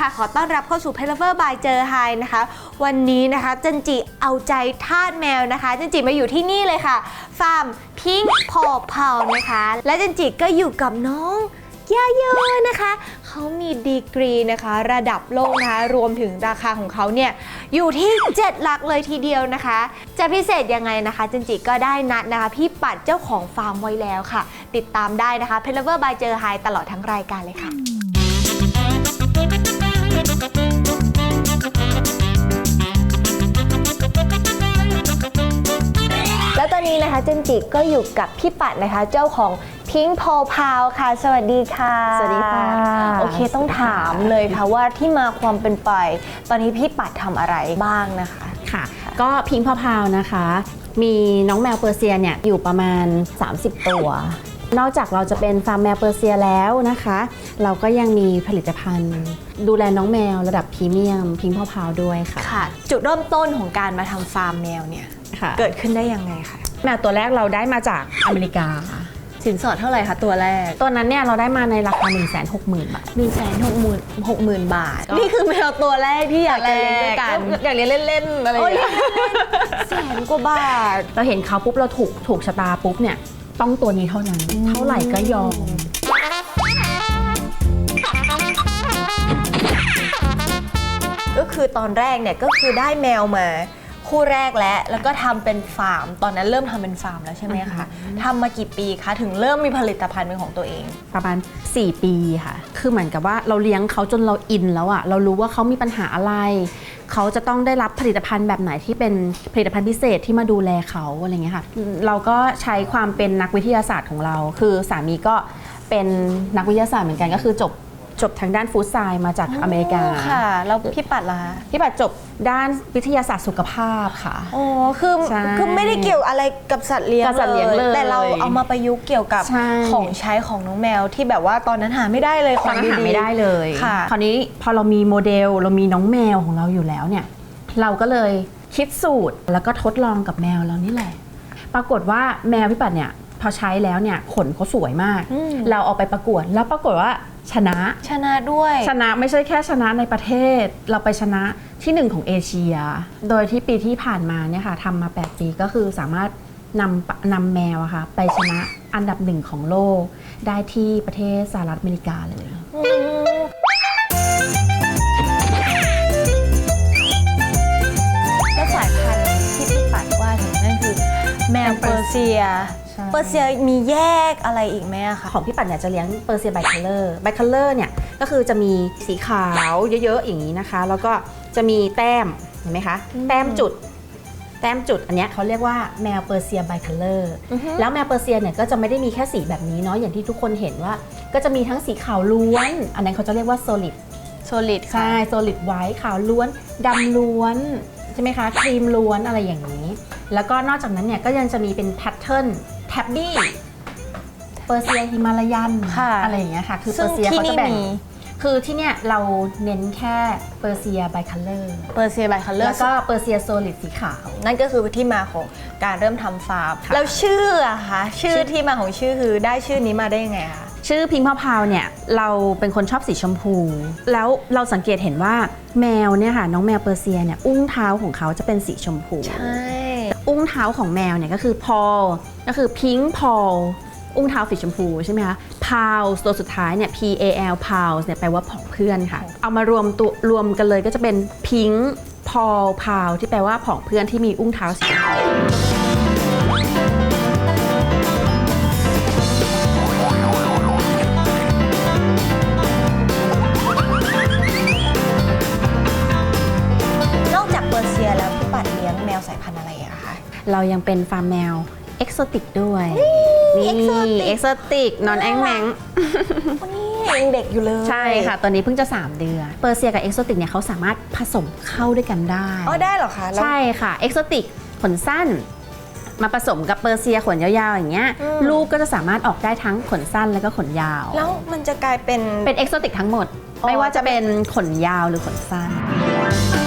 ค่ะ ขอต้อนรับเข้าสู่ p e l o v e r by เจอไฮนะคะ วันนี้นะคะจันจิเอาใจทาสแมวนะคะจันจิมาอยู่ที่นี่เลยค่ะ ฟาร์มพิงพอเพานะคะ และจันจิก็อยู่กับน้องย่าเยอะนะคะ เขามีดีกรีนะคะ ระดับโลกนะคะ รวมถึงราคาของเขาเนี่ยอยู่ที่ 7 หลักเลยทีเดียวนะคะ จะพิเศษยังไงนะคะจันจิก็ได้นัดนะคะ พี่ปัดเจ้าของฟาร์มไว้แล้วค่ะ ติดตามได้นะคะ p e l o v e r by เจอไฮตลอดทั้งรายการเลยค่ะ จนจิก็อยู่กับพี่ปัดนะคะ เจ้าของพิงพอพาวค่ะ สวัสดีค่ะสวัสดีค่ะ โอเคต้องถามเลยค่ะว่าที่มาความเป็นไป ตอนนี้พี่ปัดทำอะไรบ้างนะคะค่ะ ก็พิงพอพาวนะคะ มีน้องแมวเปอร์เซียเนี่ยอยู่ประมาณ 30 ตัวนอกจากเราจะเป็นฟาร์มแมวเปอร์เซียแล้วนะคะ เราก็ยังมีผลิตภัณฑ์ ดูแลน้องแมวระดับพรีเมียม พิงพอพาวด้วยค่ะค่ะ จุดเริ่มต้นของการมาทำฟาร์มแมวเนี่ยค่ะเกิดขึ้นได้ยังไงคะ แมวตัวแรกเราได้มาจากอเมริกา สินสอดเท่าไหร่คะตัวแรกตัวนั้นเนี่ยเราได้มาในราคา 1 6 0 0 0 0 บาท 1นึ่งแสนหกหมื่นหกหมื่นบาท ก็ นี่คือแมวตัวแรกที่อยากจะเลี้ยงด้วยกัน อยากเรียนเล่นๆอะไรอย่างโอ้ยเงี้ย แสนกว่าบาท เราเห็นเขาปุ๊บเราถูกถูกชะตาปุ๊บเนี่ย ต้องตัวนี้เท่านั้น เท่าไหร่ก็ยอม ก็คือตอนแรกเนี่ยก็คือได้แมวมา คู่แรกแล้วแล้วก็ทำเป็นฟาร์ม ตอนนั้นเริ่มทำเป็นฟาร์มแล้วใช่ไหมคะทำมากี่ปีคะถึงเริ่มมีผลิตภัณฑ์เป็นของตัวเอง ประมาณ 4 ปีค่ะ คือเหมือนกับว่าเราเลี้ยงเขาจนเราอินแล้วอะเรารู้ว่าเขามีปัญหาอะไร เขาจะต้องได้รับผลิตภัณฑ์แบบไหนที่เป็นผลิตภัณฑ์พิเศษที่มาดูแลเขาอะไรเงี้ยค่ะ เราก็ใช้ความเป็นนักวิทยาศาสตร์ของเรา คือสามีก็เป็นนักวิทยาศาสตร์เหมือนกันก็คือจบ จบทางด้านฟู้ดไซน์มาจากอเมริกา ค่ะ แล้วพี่ปัดล่ะพี่ปัดจบด้านวิทยาศาสตร์สุขภาพค่ะ อ๋อคือใช่คือไม่ได้เกี่ยวอะไรกับสัตว์เลี้ยงกับสัตว์เลี้ยงเลยแต่เราเอามาประยุกต์เกี่ยวกับใช่ ของใช้ของน้องแมวที่แบบว่าตอนนั้นหาไม่ได้เลยขตอองนนั้นหาๆไม่ได้เลยค่ะ คราวนี้พอเรามีโมเดลเรามีน้องแมวของเราอยู่แล้วเนี่ย เราก็เลยคิดสูตรแล้วก็ทดลองกับแมวเรานี่แหละ ปรากฏว่าแมวพี่ปัดเนี่ย พอใช้แล้วเนี่ยขนเขาสวยมากอืมเราเอาไปประกวดแล้วปรากฏว่าชนะชนะด้วย ชนะไม่ใช่แค่ชนะในประเทศ เราไปชนะที่หนึ่งของเอเชีย โดยที่ปีที่ผ่านมาเนี่ยค่ะทำมา 8 ปีก็คือสามารถนำนำแมวอะค่ะไปชนะอันดับหนึ่งของโลก ได้ที่ประเทศสหรัฐอเมริกาเลยแล้วสายพันธุ์ที่พี่ปัดว่าถึงนั่นคือแมวเปอร์เซียใช่ เปอร์เซียมีแยกอะไรอีกไหมอะคะ ของพี่ปัดเนี่ยจะเลี้ยงเปอร์เซียไบคัลเลอร์ไบคัลเลอร์เนี่ยก็คือจะมีสีขาวเยอะๆอย่างนี้นะคะ แล้วก็จะมีแต้มเห็นไหมคะแต้มจุด แต้มจุดอันเนี้ยเขาเรียกว่าแมวเปอร์เซียไบคัลเลอร์อือฮึ แล้วแมวเปอร์เซียเนี่ยก็จะไม่ได้มีแค่สีแบบนี้เนาะอย่างที่ทุกคนเห็นว่า ก็จะมีทั้งสีขาวล้วน อันนั้นเขาจะเรียกว่าโซลิดโซลิดใช่โซลิดไวท์ขาวล้วนดำล้วน ใช่ไหมคะ ครีมล้วนอะไรอย่างนี้ แล้วก็นอกจากนั้นเนี่ยก็ยังจะมีเป็นแพทเทิร์น แท็บบี้เปอร์เซียฮิมาลายันค่ะ อะไรอย่างเงี้ยค่ะ คือเปซึ่องร์เซียที่เขาจะนี่แบ่งมีคือที่เนี่ยเราเน้นแค่เปอร์เซียไบคัลเลอร์เปอร์เซียไบคัลเลอแล้วร์ก็เปอร์เซียโซลิดสีขาว นั่นก็คือที่มาของการเริ่มทำฟาร์มค่ะ แล้วชื่ออะคะชื่อที่มาของชื่อคือได้ชื่อนี้มาได้ยังไงคะ ชื่อพิงค์พาวพาวเนี่ยเราเป็นคนชอบสีชมพู แล้วเราสังเกตเห็นว่าแมวเนี่ยค่ะน้องแมวเปอร์เซียเนี่ยอุ้งเท้าของเขาจะเป็นสีชมพูใช่ อุ้งเท้าของแมวเนี่ยก็คือพอลก็คือพิงค์พอลอุ้งเท้าสีชมพูใช่ไหมคะพาวตัวสุดท้ายเนี่ย P A L พาวเนี่ยแปลว่าผองเพื่อนค่ะ เอามารวมตัวรวมกันเลยก็จะเป็นพิงค์พอลพาวที่แปลว่าผองเพื่อนที่มีอุ้งเท้าสีชมพู เรายังเป็นฟาร์มแมวเอกโซติกด้วยนี่ exotic เอกโซติกนอนแองแมงวันนี้ยังเด็กอยู่เลยใช่ค่ะ ตอนนี้เพิ่งจะ 3 เดือน เปอร์เซียกับเอกโซติกเนี่ยเขาสามารถผสมเข้าด้วยกันได้ อ๋อได้เหรอคะแล้ว ใช่ค่ะ เอกโซติกขนสั้น มาผสมกับเปอร์เซียขนยาวๆอย่างเงี้ย อืม ลูกก็จะสามารถออกได้ทั้งขนสั้นแล้วก็ขนยาว แล้วมันจะกลายเป็น เป็นเอกโซติกทั้งหมด อ๋อ ไม่ว่าจะเป็นขนยาวหรือขนสั้น อ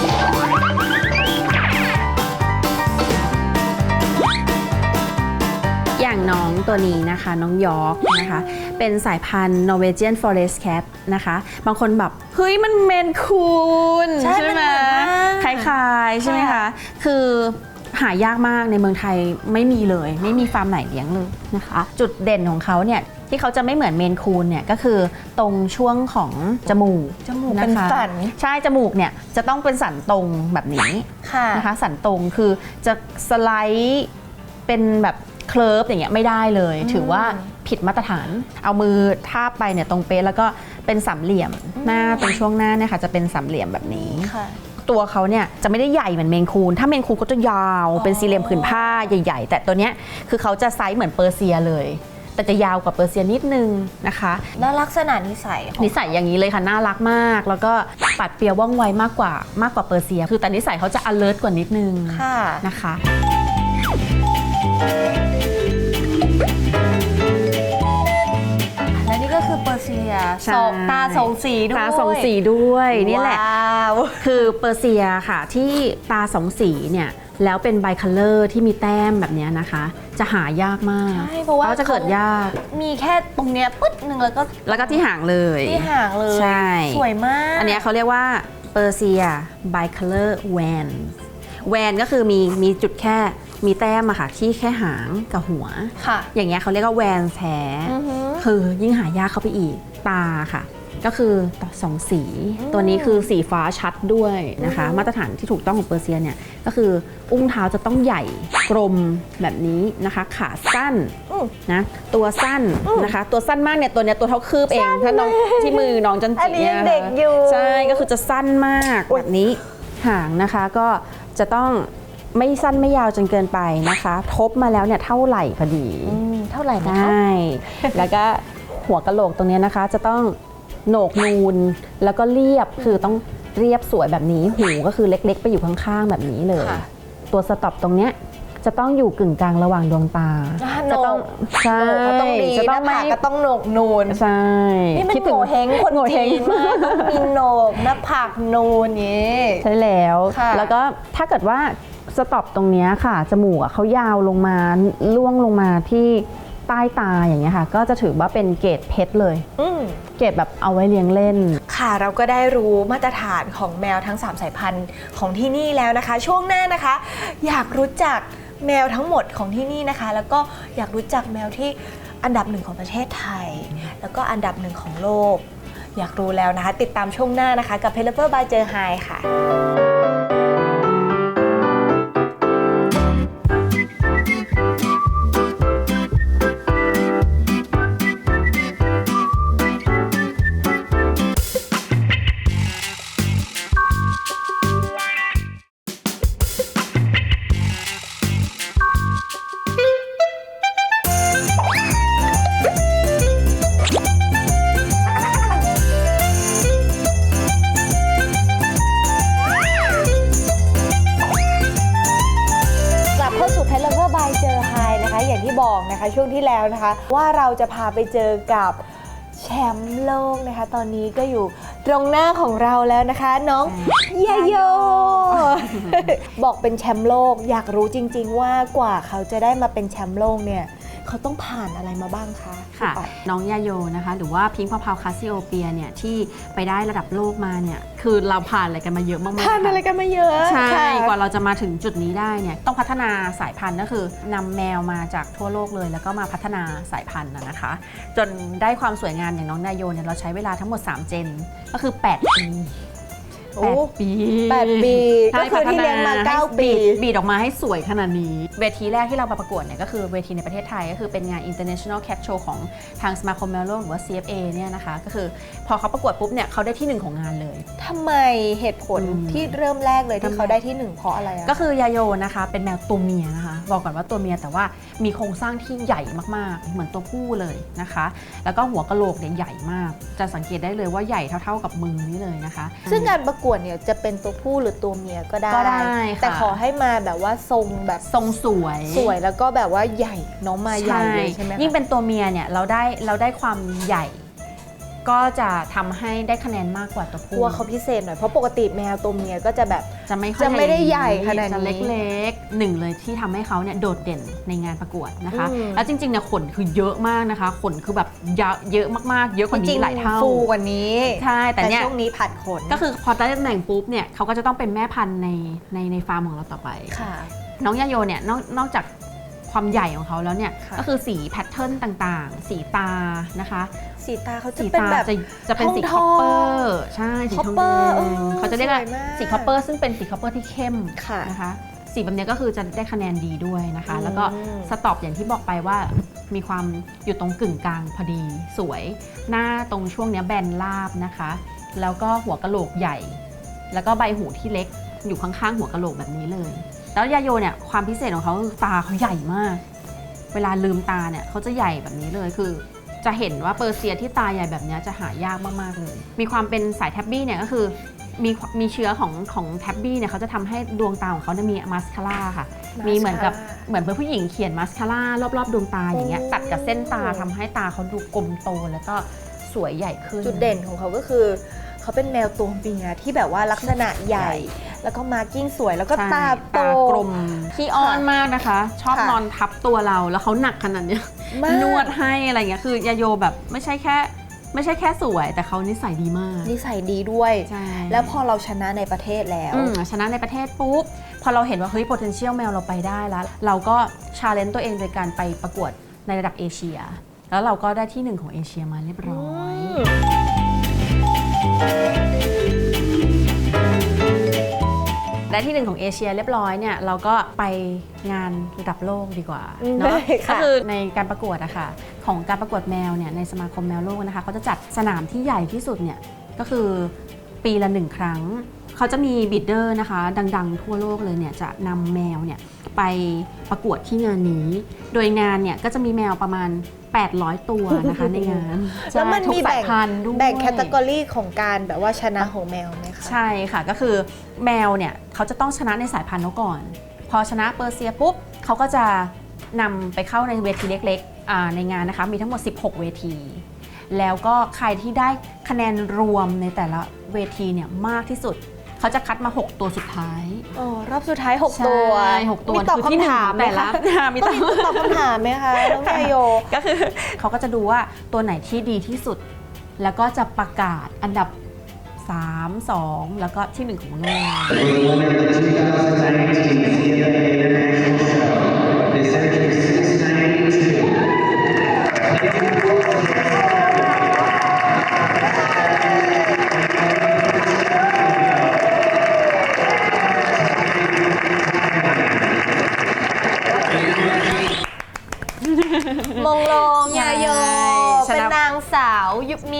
ย่างน้องตัวนี้นะคะ น้องยอร์กนะคะ เป็นสายพันธุ์ Norwegian Forest Cat นะคะ บางคนแบบ เฮ้ย มันเมนคูนใช่ไหมมันเหมือนมากคล้ายๆ ใช่ไหมคะค่ะคือหายากมากในเมืองไทยไม่มีเลย ไม่มีฟาร์มไหนเลี้ยงเลยนะคะ จุดเด่นของเขาเนี่ยที่เขาจะไม่เหมือนเมนคูนเนี่ยก็คือตรงช่วงของจมูกจมูกเป็นนะคะสันใช่จมูกเนี่ยจะต้องเป็นสันตรงแบบนี้ค่ะนะคะสันตรงคือจะสไลด์เป็นแบบ เคลิร์ฟอย่างเงี้ยไม่ได้เลย ถือว่าผิดมาตรฐาน เอามือทาบไปเนี่ยตรงเป๊ะแล้วก็เป็นสามเหลี่ยมหน้าตรงช่วงหน้าเนี่ยค่ะจะเป็นสามเหลี่ยมแบบนี้ ค่ะ ตัวเขาเนี่ยจะไม่ได้ใหญ่เหมือนเมนคูน ถ้าเมนคูนก็จะยาวอ๋อเป็นสี่เหลี่ยมผืนผ้าใหญ่ ๆ แต่ตัวเนี้ยคือเขาจะไซส์เหมือนเปอร์เซียเลย แต่จะยาวกว่าเปอร์เซียนิดนึงนะคะ แล้วลักษณะนิสัยของนิสัยอย่างนี้เลยค่ะ น่ารักมาก แล้วก็ปัดเปรียวว่องไวมากกว่ามากกว่าเปอร์เซีย คือแต่นิสัยเขาจะ alert กว่านิดนึงค่ะ นะคะ และนี่ก็คือเปอร์เซียใช่ สองตาสองสีด้วย ตาสองสีด้วยนี่แหละ ว้าว คือเปอร์เซียค่ะที่ตาสองสีเนี่ยแล้วเป็นไบคัลเลอร์ที่มีแต้มแบบเนี้ยนะคะ จะหายากมากใช่เพราะว่า จะเกิดยาก มีแค่ตรงเนี้ยปึ๊ดหนึ่งแล้วก็แล้วก็ที่หางเลยที่ห่างเลย ใช่ สวยมากอันเนี้ยเขาเรียกว่าเปอร์เซียไบคัลเลอร์แวน แวนก็คือมีมีจุดแค่มีแต้มอะค่ะที่แค่หางกับหัว ค่ะ อย่างเงี้ยเขาเรียกว่าแวนแท้อือหือ คือยิ่งหายากเข้าไปอีกตาค่ะ ก็คือต่อสองสีอืมตัวนี้คือสีฟ้าชัดด้วยนะคะอือฮึมาตรฐานที่ถูกต้องของเปอร์เซียเนี่ยก็คืออุ้งเท้าจะต้องใหญ่กลมแบบนี้นะคะ ขาสั้นอืม นะตัวสั้นอืมนะคะ ตัวสั้นมากเนี่ยตัวเนี้ยตัวเท่าคืบเองถ้าน้องที่มือน้องจันอัจินนี้เนี่ยัยงเด็กอยู่ ใช่ก็คือจะสั้นมากอุ๊ยแบบนี้หางนะคะก็ จะต้องไม่สั้นไม่ยาวจนเกินไปนะคะ ทบมาแล้วเนี่ยเท่าไหร่พอดีอืมเท่าไหร่ใชนะคะ่แล้วก็หัวกะโหลกตรงเนี้ยนะคะ จะต้องโหนกนูนแล้วก็เรียบคือต้องเรียบสวยแบบนี้หูก็คือเล็ก ๆ ไปอยู่ข้างๆแบบนี้เลย ค่ะ ตัวสต็อปตรงเนี้ย จะต้องอยู่กึ่งกลางระหว่างดวงตาอ่าจะต้องโหนกใช่โหนกก็ต้องดีจะหต้น้าองไม่ผากก็ต้องโหนกนูนใช่นี่มันคิดโงถึงเฮงคนโงเห้งจีนมากต้องมีโหนกหน้าผากนูนนี้ใช่แล้วค่ะแล้วก็ถ้าเกิดว่าสต็อปตรงเนี้ยค่ะ จมูกอะเขายาวลงมาล่วงลงมาที่ใต้ตาอย่างเงี้ยค่ะ ก็จะถือว่าเป็นเกรดเพชรเลยอืมเก็บแบบเอาไว้เลี้ยงเล่น ค่ะเราก็ได้รู้มาตรฐานของแมวทั้ง 3 สายพันธุ์ของที่นี่แล้วนะคะ ช่วงหน้านะคะ อยากรู้จัก แมวทั้งหมดของที่นี่นะคะ แล้วก็อยากรู้จักแมวที่อันดับหนึ่งของประเทศไทย แล้วก็อันดับหนึ่งของโลก อยากรู้แล้วนะคะ ติดตามช่วงหน้านะคะ กับ p e l o p e r by เจอไฮค่ะ นะคะช่วงที่แล้วนะคะ ว่าเราจะพาไปเจอกับแชมป์โลกนะคะ ตอนนี้ก็อยู่ตรงหน้าของเราแล้วนะคะ น้องยาโย บอกเป็นแชมป์โลก อยากรู้จริง ๆ ว่ากว่าเขาจะได้มาเป็นแชมป์โลกเนี่ย เขาต้องผ่านอะไรมาบ้างคะค่ะณปัดน้องยาโยนะคะ หรือว่าพิงค์พาวพาวคาซิโอเปียเนี่ยที่ไปได้ระดับโลกมาเนี่ยคือเราผ่านอะไรกันมาเยอะมากๆผ่านอะไรค่ะกันมาเยอะใช่ค่ะกว่าเราจะมาถึงจุดนี้ได้เนี่ยต้องพัฒนาสายพันธุ์ก็คือนำแมวมาจากทั่วโลกเลย แล้วก็มาพัฒนาสายพันธุ์นะนะคะ จนได้ความสวยงามอย่างน้องนายโยเนี่ยเราใช้เวลาทั้งหมด 3 เจนก็คือ8ปี โอ้8ปีแปดปีใช่ก็คือที่เลี้ยงมาพัฒนเก้าให้ปีดบีดออกมาให้สวยขนาดนี้ เวทีแรกที่เรามาประกวดเนี่ยก็คือเวทีในประเทศไทย ก็คือเป็นงาน International Cat Show ของทางสมาคมแมวโลกหรือว่า CFA เนี่ยนะคะ ก็คือพอเขาประกวดปุ๊บเนี่ยเขาได้ที่หนึ่งของงานเลยทำไมเหตุผลอืมที่เริ่มแรกเลยที่ทำไมเขาได้ที่หนึ่งเพราะอะไรอะก็คือยาโยนะคะ เป็นแมวตัวเมียนะคะ บอกก่อนว่าตัวเมียแต่ว่ามีโครงสร้างที่ใหญ่มากๆ เหมือนตัวผู้เลยนะคะ แล้วก็หัวกะโหลกเนี่ยใหญ่มาก จะสังเกตได้เลยว่าใหญ่เท่า ๆกับมือนี่เลยนะคะ ซึ่งการประกวดเนี่ยจะเป็นตัวผู้หรือตัวเมียก็ได้ ก็ได้ค่ะ แต่ขอให้มาแบบว่าทรงแบบทรงสวยสวยแล้วก็แบบว่าใหญ่น้องมาใหญ่เลยใช่ไหมคะ ยิ่งเป็นตัวเมียเนี่ยเราได้เราได้ความใหญ่ ก็จะทำให้ได้คะแนนมากกว่าตัวกผู้ลัวเขาพิเศษหน่อย เพราะปกติแมวตัวเมียก็จะแบบ จะไม่ค่อยจะไม่ได้ใหญ่ขนาดนี้จะเล็กๆหนึ่งเลยที่ทำให้เขาเนี่ยโดดเด่นในงานประกวดนะคะ อืม แล้วจริงๆเนี่ยขนคือเยอะมากนะคะ ขนคือแบบเยอะเยอะมากๆ เยอะกว่าจรินี้งหลายเท่าฟูกว่านี้ ใช่แต่แต่เนี่ย ช่วงนี้ผัดขนก็คือพอได้ตำแหน่งปุ๊บเนี่ยเขาก็จะต้องเป็นแม่พันธุ์ในในในฟาร์มของเราต่อไป ค่ะ น้องยาโยเนี่ยนอกนอกจากความใหญ่ของเขาแล้วเนี่ยค่ะก็คือสีแพทเทิร์นต่างๆ สีตานะคะ สีตาเขาจะสีเป็นตาแบบ จะจะเป็นสีทคอองปๆเปอร์ใช่สีทองแด copper เอองเขาจะเรียกว่าสวยมากสีคอปเปอร์ซึ่งเป็นสีคอปเปอร์ที่เข้มค่ะนะคะสีแบบเนี้ยก็คือจะได้คะแนนดีด้วยนะคะ อืม แล้วก็สต็อปอย่างที่บอกไปว่ามีความอยู่ตรงกึ่งกลางพอดีสวย หน้าตรงช่วงเนี้ยแบนราบนะคะ แล้วก็หัวกะโหลกใหญ่ แล้วก็ใบหูที่เล็กอยู่ข้างๆหัวกะโหลกแบบนี้เลย แล้วยาโยเนี่ยความพิเศษของเขาคือตาเขาใหญ่มาก เวลาลืมตาเนี่ยเขาจะใหญ่แบบนี้เลยคือ จะเห็นว่าเปอร์เซียที่ตาใหญ่แบบเนี้ยจะหายากมากๆเลย มีความเป็นสายแท็บบี้เนี่ยก็คือมีมีเชื้อของของแท็บบี้เนี่ยเขาจะทำให้ดวงตาของเขาเนี่ยมีมาสคาร่าค่ะ มีเหมือนกับเหมือนเป็นผู้หญิงเขียนมาสคาร่ารอบๆ ดวงตาอย่างเงี้ยโอ้ตัดกับเส้นตาทำให้ตาเขาดูกลมโตแล้วก็สวยใหญ่ขึ้น จุดเด่นของเขาก็คือ เขาเป็นแมวตัวเมียที่แบบว่าลักษณะใหญ่ แล้วก็มาร์กิ้งสวยแล้วก็ใช่ตาโตตากลมขี้อ้อนมากนะคะ ชอบค่ะนอนทับตัวเราแล้วเขาหนักขนาดเนี้ยมากนวดให้อะไรเงี้ยคือยาโยแบบไม่ใช่แค่ไม่ใช่แค่สวย แต่เขานิสัยดีมาก นิสัยดีด้วยใช่แล้วพอเราชนะในประเทศแล้วอืมชนะในประเทศปุ๊บ พอเราเห็นว่าเฮ้ย potential แมวเราไปได้แล้ว เราก็ challenge ตัวเองโดยการไปประกวดในระดับเอเชีย แล้วเราก็ได้ที่หนึ่งของเอเชียมาเรียบร้อย ได้ที่หนึ่งของเอเชียเรียบร้อยเนี่ยเราก็ไปงานระดับโลกดีกว่าอืมเนาะได้ค่ะก็คือในการประกวดอะค่ะของการประกวดแมวเนี่ยในสมาคมแมวโลกนะคะเขาจะจัดสนามที่ใหญ่ที่สุดเนี่ยก็คือปีละหนึ่งครั้ง เขาจะมีบิดเดอร์นะคะ ดังๆ ทั่วโลกเลยเนี่ยจะนำแมวเนี่ยไปประกวดที่งานนี้ โดยงานเนี่ยก็จะมีแมวประมาณ 800 ตัวนะคะในงานแล้วมันใช่ทุกมีสาแบ่ยงพันธุ์ด้วยแบ่งแคตตากรีของการแบบว่าชนะของแมวไหมคะ ใช่ค่ะก็คือแมวเนี่ยเขาจะต้องชนะในสายพันธุ์เขาก่อน พอชนะเปอร์เซียปุ๊บเขาก็จะนำไปเข้าในเวทีเล็กๆอ่าในงานนะคะมีทั้งหมด 16 เวที แล้วก็ใครที่ได้คะแนนรวมในแต่ละเวทีเนี่ยมากที่สุด เขาจะคัดมา 6 ตัวสุดท้ายอ๋อรอบสุดท้าย 6 ตัวใช่หกตัวมีตอบคือที่หนึ่คำงถามแต่ละไหมคะมีต้ตอองบมีตอบคำถามไหมคะน้องยาโย ก็คือเขาก็จะดูว่าตัวไหนที่ดีที่สุด แล้วก็จะประกาศอันดับ 3 2 แล้วก็ที่1 ของโลก For the winner of the 2019 CFA International Show, Miss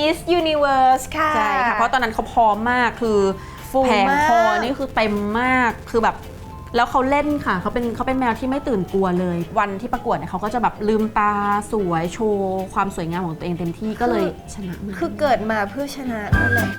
มิสยูนิเวิร์สค่ะ ใช่ค่ะ เพราะตอนนั้นเขาพร้อมมากคือฟูแผงมากคอนี่คือเต็มมากคือแบบแล้วเขาเล่นค่ะเขาเป็นเขาเป็นแมวที่ไม่ตื่นกลัวเลย วันที่ประกวดเนี่ยเขาก็จะแบบลืมตาสวยโชว์ ความสวยงามของตัวเองเต็มที่ก็เลยชนะมาคือเกิดมาเพื่อชนะนั่นแหละ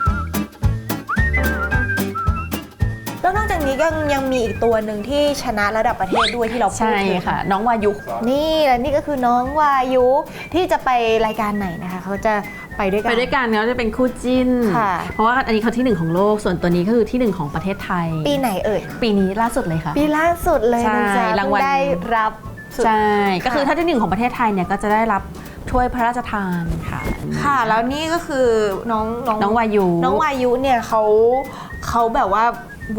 แล้วนอกจากนี้ก็ยังมีอีกตัวหนึ่งที่ชนะระดับประเทศด้วยที่เราพูดใช่ถึงค่ะ น้องวายุ นี่และนี่ก็คือน้องวายุที่จะไปรายการไหนนะคะ เขาจะ ไปด้วยกัน ไปด้วยกันเขาจะเป็นคู่จิ้น ค่ะ เพราะว่าอันนี้เขาที่หนึ่งของโลก ส่วนตัวนี้ก็คือที่หนึ่งของประเทศไทย ปีไหนเอ่ย ปีนี้ล่าสุดเลยค่ะ ปีล่าสุดเลยใช่นะจ๊ะรางวัลเพิ่ได้รับสุด ใช่ ก็คือค่ะถ้าที่หนึ่งของประเทศไทยเนี่ยก็จะได้รับถ้วยพระราชทานค่ะ ค่ะ แล้วนี่ก็คือน้องน้องน้องวายุ น้องวายุเนี่ยเขาเขาแบบว่า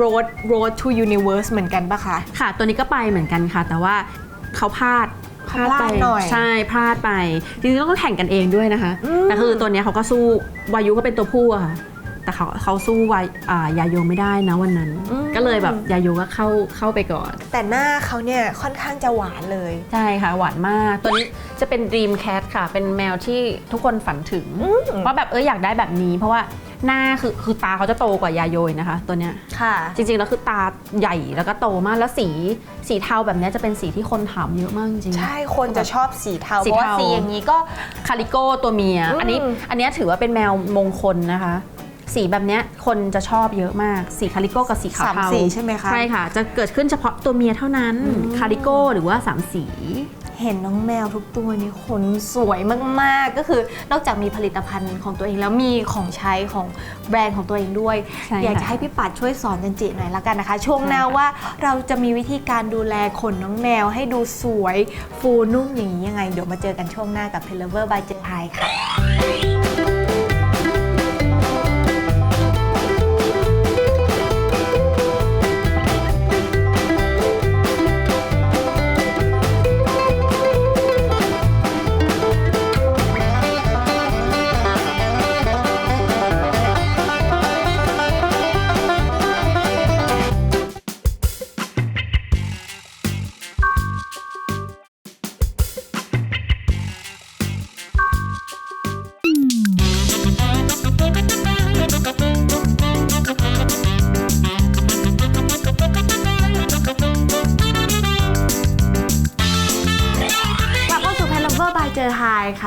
road road to universe เหมือนกันปะคะ ค่ะ ตัวนี้ก็ไปเหมือนกันค่ะ แต่ว่าเขาพลาดเขา พลาดหน่อย ใช่พลาดไปจริงๆต้องแข่งกันเองด้วยนะคะอืมแต่คือตัวเนี้ยเขาก็สู้วายุก็เป็นตัวผู้อะค่ะ แต่เขาเขาสู้วายอ่ายาโยไม่ได้นะวันนั้นก็เลยแบบยาโยก็เข้าเข้าไปก่อน แต่หน้าเขาเนี่ยค่อนข้างจะหวานเลย ใช่ค่ะ หวานมาก ตัวนี้จะเป็น Dream Cat ค่ะ เป็นแมวที่ทุกคนฝันถึงอืมว่าแบบเอออยากได้แบบนี้ เพราะว่า หน้าคือคือตาเขาจะโตกว่ายาโยนะคะ ตัวเนี้ยค่ะ จริงๆแล้วคือตาใหญ่แล้วก็โตมากแล้วสีสีเทาแบบเนี้ยจะเป็นสีที่คนถามเยอะมากจริงๆ ใช่คนจะชอบสีเทาสีเพราะว่าเทา สีอย่างนี้ก็ คาริโก้ตัวเมีย อืม อันนี้อันเนี้ยถือว่าเป็นแมวมงคลนะคะ สีแบบเนี้ยคนจะชอบเยอะมาก สีคาริโก้กับสีขาวสามเทาสีใช่ไหมคะ ใช่ค่ะ จะเกิดขึ้นเฉพาะตัวเมียเท่านั้นอืมคาริโก้หรือว่าสามสี เห็นน้องแมวทุกตัวนี่ขนสวยมากๆ ก็คือนอกจากมีผลิตภัณฑ์ของตัวเองแล้วมีของใช้ของแบรนด์ของตัวเองด้วย ใช่ค่ะ อยากจะให้พี่ปัดช่วยสอนจันจิหน่อยละกันนะคะ ช่วงหน้าว่าเราจะมีวิธีการดูแลขนน้องแมวให้ดูสวยฟูนุ่มอย่างนี้ยังไง เดี๋ยวมาเจอกันช่วงหน้ากับ p e l o v e r by เจไฮค่ะ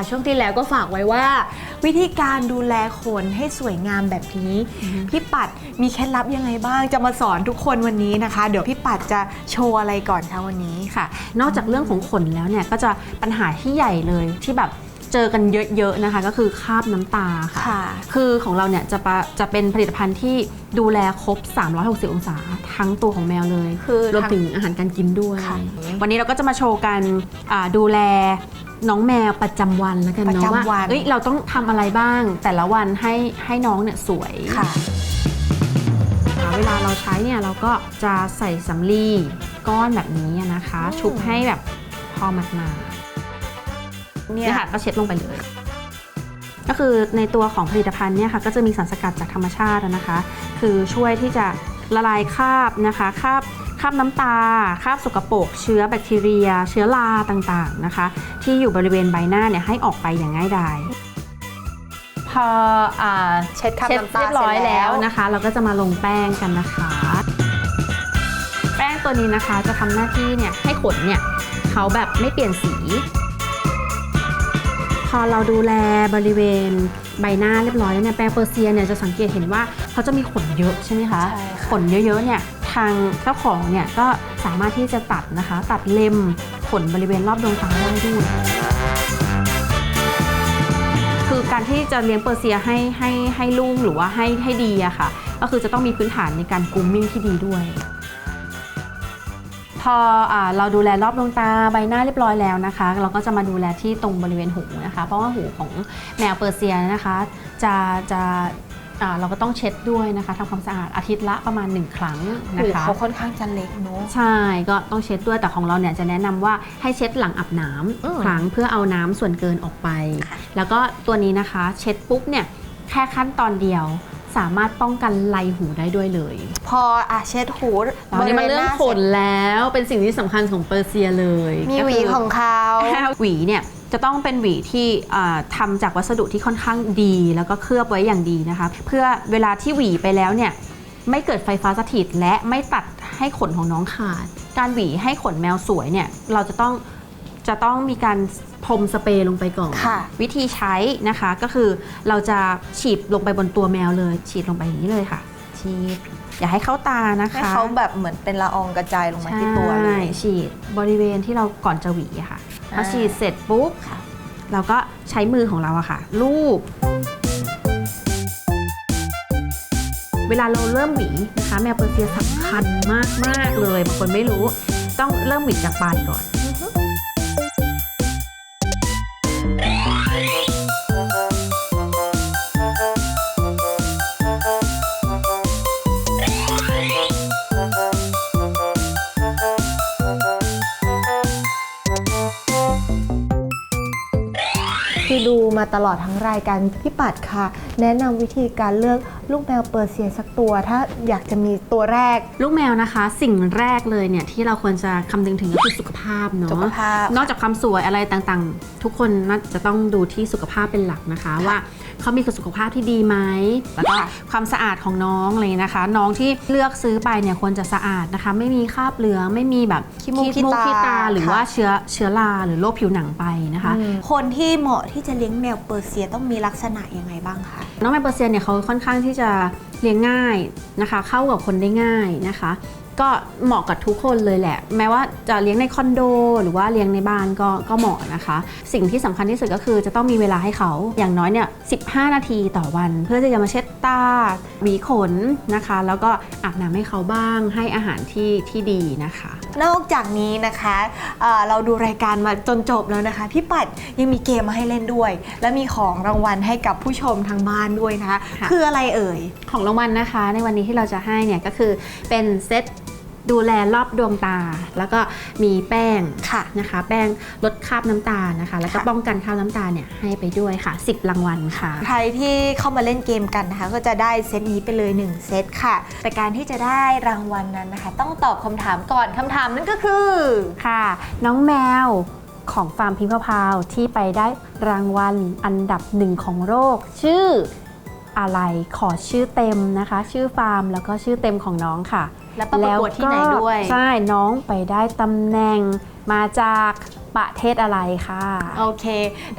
ช่วงที่แล้วก็ฝากไว้ว่า วิธีการดูแลขนให้สวยงามแบบนี้ พี่ปัดมีเคล็ดลับยังไงบ้างจะมาสอนทุกคนวันนี้นะคะ เดี๋ยวพี่ปัดจะโชว์อะไรก่อนคะวันนี้ค่ะ นอกจากเรื่องของขนแล้วเนี่ยก็จะปัญหาที่ใหญ่เลยที่แบบเจอกันเยอะๆนะคะ ก็คือคราบน้ำตาค่ะค่ะคือของเราเนี่ยจะปะจะเป็นผลิตภัณฑ์ที่ดูแลครบ 360 องศาทั้งตัวของแมวเลย คือรวมทั้งถึงอาหารการกินด้วยค่ะวันนี้เราก็จะมาโชว์กันอ่าดูแล น้องแมวประจำวันแล้วกันประเนาะจำวัว่านเอ้ยเราต้องทำอะไรบ้าง แต่ละวันให้ให้น้องเนี่ยสวยค่ะอ่าเวลาเราใช้เนี่ยเราก็จะใส่สำลีก้อนแบบนี้นะคะ อืม ชุบให้แบบพอมัดมาเนี่เนี่ยยค่ะก็เช็ดลงไปเลย ก็คือในตัวของผลิตภัณฑ์เนี่ยค่ะก็จะมีสารสกัดจากธรรมชาตินะคะ คือช่วยที่จะละลายคราบนะคะคราบ คราบน้ำตาคราบสกปรกเชื้อแบคทีเรีย เชื้อราต่างๆนะคะ ที่อยู่บริเวณใบหน้าเนี่ยให้ออกไปอย่างง่ายดายพออ่าเช็ดคราบเช็ดน้ำตาเรียบร้อยเสร็จแล้แล้ววนะคะ เราก็จะมาลงแป้งกันนะคะ แป้งตัวนี้นะคะจะทำหน้าที่เนี่ยให้ขนเนี่ยเขาแบบไม่เปลี่ยนสี พอเราดูแลบริเวณใบหน้าเรียบร้อยแล้วเนี่ยแปรงเปอร์เซียเนี่ยจะสังเกตเห็นว่าเขาจะมีขนเยอะใช่ไหมคะใช่ค่ะขนเยอะๆเนี่ย ทางเจ้าของเนี่ยก็สามารถที่จะตัดนะคะ ตัดเล็มขนบริเวณรอบดวงตาได้ด้วยคือการที่จะเลี้ยงเปอร์เซียให้ให้ให้ลูกหรือว่าให้ให้ดีอะค่ะ ก็คือจะต้องมีพื้นฐานในการกรูมมิ่งที่ดีด้วย พออเราดูแลรอบดวงตาใบหน้าเรียบร้อยแล้วนะคะ เราก็จะมาดูแลที่ตรงบริเวณหูนะคะ เพราะว่าหูของแมวเปอร์เซียนะคะ จะจะ เราก็ต้องเช็ดด้วยนะคะทำความสะอาดอาทิตย์ละประมาณ 1 ครั้งนะหูคะเขาค่อนข้างจะเล็กเนอะใช่ก็ต้องเช็ดด้วยแต่ของเราเนี่ยจะแนะนำว่าให้เช็ดหลังอาบน้อืมำครั้งเพื่อเอาน้ำส่วนเกินออกไปค่ะแล้วก็ตัวนี้นะคะเช็ดปุ๊บเนี่ยแค่ขั้นตอนเดียวสามารถป้องกันไรหูได้ด้วยเลย พออะเช็ดหูตอนนี้มาเรื่องขนแล้วเป็นสิ่งที่สำคัญของเปอร์เซียเลย มีก็หวีคือของเขาหวีเนี่ย จะต้องเป็นหวีที่อ่าทำจากวัสดุที่ค่อนข้างดี แล้วก็เคลือบไว้อย่างดีนะคะ เพื่อเวลาที่หวีไปแล้วเนี่ยไม่เกิดไฟฟ้าสถิตและไม่ตัดให้ขนของน้องขาด การหวีให้ขนแมวสวยเนี่ยเราจะต้องจะต้องมีการพรมสเปรย์ลงไปก่อนค่ะวิธีใช้นะคะก็คือเราจะฉีดลงไปบนตัวแมวเลย ฉีดลงไปอย่างนี้เลยค่ะ ฉีดอย่าให้เข้าตานะคะให้เขาแบบเหมือนเป็นละอองกระจายลงมาที่ตัวเลยใช่ฉีดบริเวณที่เราก่อนจะหวีอะค่ะ พอฉีดเสร็จปุ๊บค่ะ เราก็ใช้มือของเราอะค่ะ ลูบเวลาเราเริ่มหวีนะคะ แมวเปอร์เซียสำคัญมาก ๆ เลยบางคนไม่รู้ ต้องเริ่มหวีจากปลายก่อน คือดูมาตลอดทั้งรายการพี่ปัดค่ะ แนะนำวิธีการเลือกลูกแมวเปอร์เซียสักตัว ถ้าอยากจะมีตัวแรก ลูกแมวนะคะ สิ่งแรกเลยเนี่ยที่เราควรจะคำนึงถึงก็คือสุขภาพเนาะสุขภาพนอกจากความสวยอะไรต่างๆ ทุกคนน่าจะต้องดูที่สุขภาพเป็นหลักนะคะว่า เขามีสุขภาพที่ดีไหมแล้วก็ค่ะความสะอาดของน้องอะไรนะคะ น้องที่เลือกซื้อไปเนี่ยควรจะสะอาดนะคะ ไม่มีคราบเหลืองไม่มีแบบขี้มูกขี้มูกตาขี้ตา หรือค่ะว่าเชื้อเชื้อราหรือโรคผิวหนังไปนะคะ คนที่เหมาะที่จะเลี้ยงแมวเปอร์เซียต้องมีลักษณะยังไงบ้างคะน้องแมวเปอร์เซียเนี่ยเขาค่อนข้างที่จะเลี้ยงง่ายนะคะ เข้ากับคนได้ง่ายนะคะ ก็เหมาะกับทุกคนเลยแหละ แม้ว่าจะเลี้ยงในคอนโด หรือว่าเลี้ยงในบ้านก็ก็เหมาะนะคะ สิ่งที่สำคัญที่สุดก็คือจะต้องมีเวลาให้เขาอย่างน้อยเนี่ย15 นาทีต่อวัน เพื่อที่จะมาเช็ดตาหวีขนนะคะ แล้วก็อาบน้ำให้เขาบ้างให้อาหารที่ที่ดีนะคะ นอกจากนี้นะคะเอ่อเราดูรายการมาจนจบแล้วนะคะ พี่ปัดยังมีเกมมาให้เล่นด้วย และมีของรางวัลให้กับผู้ชมทางบ้านด้วยนะคะค่ะคืออะไรเอ่ยของรางวัลนะคะ ในวันนี้ที่เราจะให้เนี่ยก็คือเป็นเซต ดูแลรอบดวงตา แล้วก็มีแป้งค่ะนะคะ แป้งลดคราบน้ำตาลนะคะ แล้วก็ค่ะป้องกันคราบน้ำตาลเนี่ยให้ไปด้วยค่ะ 10รางวัลค่ะ ใครที่เข้ามาเล่นเกมกันนะคะ ก็จะได้เซตนี้ไปเลย 1 เซตค่ะ แต่การที่จะได้รางวัลนั้นนะคะ ต้องตอบคำถามก่อนคำถามนั้นก็คือค่ะ น้องแมวของฟาร์มพิมพ์พาวที่ไปได้รางวัลอันดับหนึ่งของโลกชื่ออะไรขอชื่อเต็มนะคะ ชื่อฟาร์มแล้วก็ชื่อเต็มของน้องค่ะ แล้วไปประกวดที่ไหนด้วย ใช่น้องไปได้ตำแหน่งมาจากประเทศอะไรค่ะ โอเค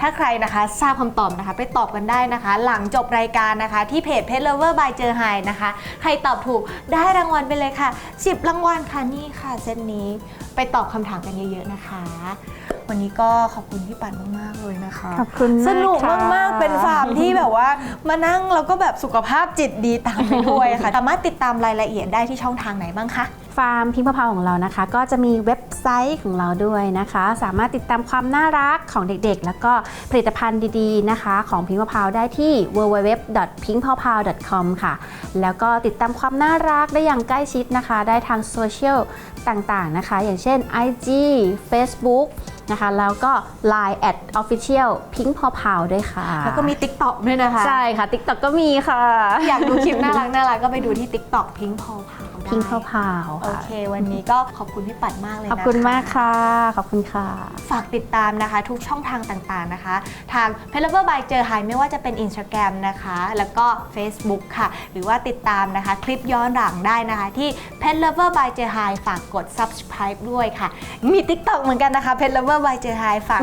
ถ้าใครนะคะทราบคำตอบนะคะ ไปตอบกันได้นะคะ หลังจบรายการนะคะ ที่เพจเพจ Lover by เจอไฮนะคะ ใครตอบถูกได้รางวัลไปเลยค่ะ 10 รางวัลค่ะนี่ค่ะเซตนี้ไปตอบคำถามกันเยอะๆนะคะ วันนี้ก็ขอบคุณพี่ปันมากๆเลยนะคะ ขอบคุณมากสนุกค่ะมากๆเป็นฟาร์มที่แบบว่ามานั่งแล้วก็แบบสุขภาพจิตดีตามไปด้วยค่ะ สามารถติดตามรายละเอียดได้ที่ช่องทางไหนบ้างคะฟาร์มพิมพ์พะเพาของเรานะคะ ก็จะมีเว็บไซต์ของเราด้วยนะคะ สามารถติดตามความน่ารักของเด็กๆ แล้วก็ผลิตภัณฑ์ดีๆนะคะ ของพิมพ์พะเพาได้ที่ www.pinkpawpaw.com ค่ะ แล้วก็ติดตามความน่ารักได้อย่างใกล้ชิดนะคะ ได้ทางโซเชียลต่างๆนะคะ อย่างเช่น IG Facebook นะคะ แล้วก็ Line at official pink p a w p a w ด้วยค่ะ แล้วก็มี TikTok ด้วยนะคะ ใช่ค่ะ TikTok ก็มีค่ะ อยากดูคลิปน่ารักน่ารักก็ไปดูที่ TikTok พิงพอพาวได้ pink p a w p a w โอค่ะเค วันนี้ก็ขอบคุณพี่ปัดมากเลยขนะอบคุณมากค่ะ ขอบคุณค่ะ ฝากติดตามนะคะ ทุกช่องทางต่างๆนะคะ ทาง p e l o v e r by เจอไฮไม่ว่าจะเป็น Instagram นะคะ แล้วก็ Facebook ค่ะ หรือว่าติดตามนะคะ คลิปย้อนหลังได้นะคะ ที่ p e l o v e r by เจอไฮฝากกด subscribe ด้วยค่ะ มี TikTok เหมือนกันนะคะ p e l o v e r by เจอไฮฝาก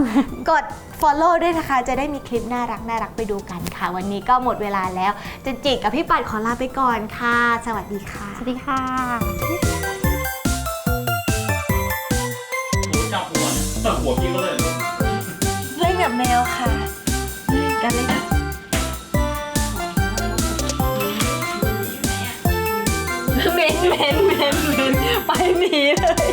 กด follow ด้วยนะคะ จะได้มีคลิปน่ารักน่ารักไปดูกันค่ะ วันนี้ก็หมดเวลาแล้วเจนจิกับพี่ปัดขอลาไปก่อนค่ะ สวัสดีค่ะ สวัสดีค่ะหนูจับหัวจับหัวพี่ก็เลยเล่นกับแมวค่ะกันเลยนะเมนเมนเมนเมนไปหนีเลย